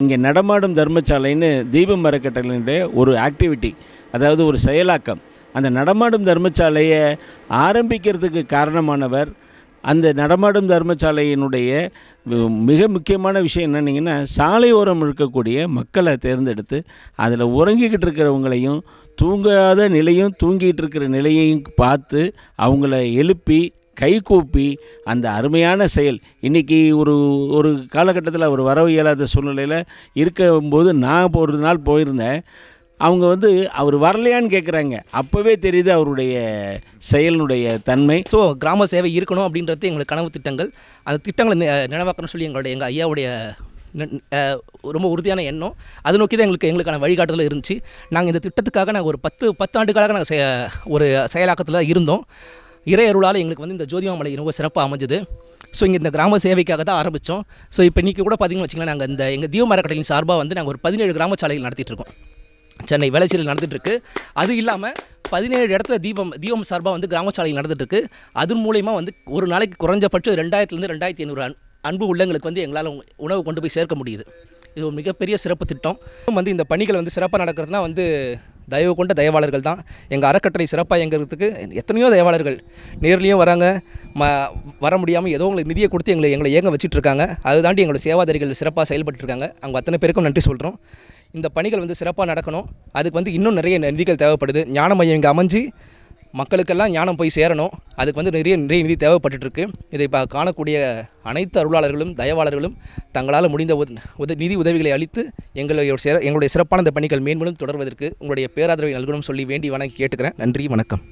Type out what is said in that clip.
இங்கே நடமாடும் தர்மசாலைன்னு தீபம் அறக்கட்டளையினுடைய ஒரு ஆக்டிவிட்டி அதாவது ஒரு செயலாக்கம். அந்த நடமாடும் தர்மசாலையை ஆரம்பிக்கிறதுக்கு காரணமானவர் அந்த நடமாடும் தர்மசாலையினுடைய மிக முக்கியமான விஷயம் என்னன்னீங்கன்னா சாலையோரம் இருக்கக்கூடிய மக்களை தேர்ந்தெடுத்து அதில் உறங்கிக்கிட்டு இருக்கிறவங்களையும் தூங்காத நிலையும் தூங்கிட்டு இருக்கிற நிலையையும் பார்த்து அவங்கள எழுப்பி கைகூப்பி அந்த அருமையான செயல். இன்றைக்கி ஒரு ஒரு காலகட்டத்தில் அவர் வரவு இயலாத சூழ்நிலையில் இருக்கும்போது நான் இப்போ ஒரு நாள் போயிருந்தேன். அவங்க வந்து அவர் வரலையான்னு கேட்குறாங்க அப்போவே தெரியுது அவருடைய செயலினுடைய தன்மை. ஸோ கிராம சேவை இருக்கணும் அப்படின்றது எங்களுக்கு கனவு திட்டங்கள். அந்த திட்டங்களை நினைவாக்கணும்னு சொல்லி எங்களுடைய எங்கள் ஐயாவுடைய ரொம்ப உறுதியான எண்ணம். அதை நோக்கி தான் எங்களுக்கு எங்களுக்கான வழிகாட்டுதல் இருந்துச்சு. நாங்கள் இந்த திட்டத்துக்காக நாங்கள் ஒரு பத்து பத்தாண்டுகளாக நாங்கள் செ ஒரு செயலாக்கத்தில் தான் இருந்தோம். இறை அருளால் எங்களுக்கு வந்து இந்த ஜோதிமாமலை ரொம்ப சிறப்பாக அமைஞ்சது. ஸோ இங்கே இந்த கிராம சேவைக்காக தான் ஆரம்பித்தோம் ஸோ இப்போ இன்றைக்கி கூட பார்த்தீங்கன்னு வச்சுக்கோங்களேன் நாங்கள் இந்த எங்கள் தீவ மரக்கடையின் சார்பாக வந்து நாங்கள் ஒரு பதினேழு கிராம சாலைகள் நடத்திட்டு சென்னை வேளச்சேரியில் நடந்துகிட்ருக்கு அது இல்லாமல் பதினேழு இடத்துல தீபம் தீபம் சார்பாக வந்து கிராமச்சாலையில் நடந்துகிட்ருக்கு அது மூலயமா வந்து ஒரு நாளைக்கு குறைஞ்சபட்சம் ரெண்டாயிரத்துலேருந்து ரெண்டாயிரத்தி ஐநூறு அன் அன்பு உள்ளங்களுக்கு வந்து எங்களால் உணவு கொண்டு போய் சேர்க்க முடியுது. இது ஒரு மிகப்பெரிய சிறப்பு திட்டம். வந்து இந்த பணிகள் வந்து சிறப்பாக நடக்கிறதுனா வந்து தயவு கொண்ட தயவாளர்கள் தான். எங்கள் அறக்கட்டளை சிறப்பாக எங்கிறதுக்கு எத்தனையோ தயவாளர்கள் நேர்லேயும் வராங்க. ம வர முடியாமல் ஏதோ உங்களுக்கு நிதியை கொடுத்து எங்களை எங்களை ஏங்க வச்சுட்ருக்காங்க. அது தாண்டி எங்களோட சேவாதாரிகள் சிறப்பாக செயல்பட்டுருக்காங்க அவங்க அத்தனை பேருக்கும் நன்றி சொல்கிறோம் இந்த பணிகள் வந்து சிறப்பாக நடக்கணும். அதுக்கு வந்து இன்னும் நிறைய நிதிகள் தேவைப்படுது. ஞான மையம் இங்கே அமைஞ்சு மக்களுக்கெல்லாம் ஞானம் போய் சேரணும். அதுக்கு வந்து நிறைய நிறைய நிதி தேவைப்பட்டுருக்கு இதை இப்போ காணக்கூடிய அனைத்து அருளாளர்களும் தயவாளர்களும் தங்களால் முடிந்த உத உத நிதி உதவிகளை அளித்து எங்களுடைய சிற எங்களுடைய சிறப்பான இந்த பணிகள் மேன்மேலும் தொடர்வதற்கு உங்களுடைய பேராதரவை நல்கணும் சொல்லி வேண்டி வணங்கி கேட்டுக்கிறேன். நன்றி வணக்கம்.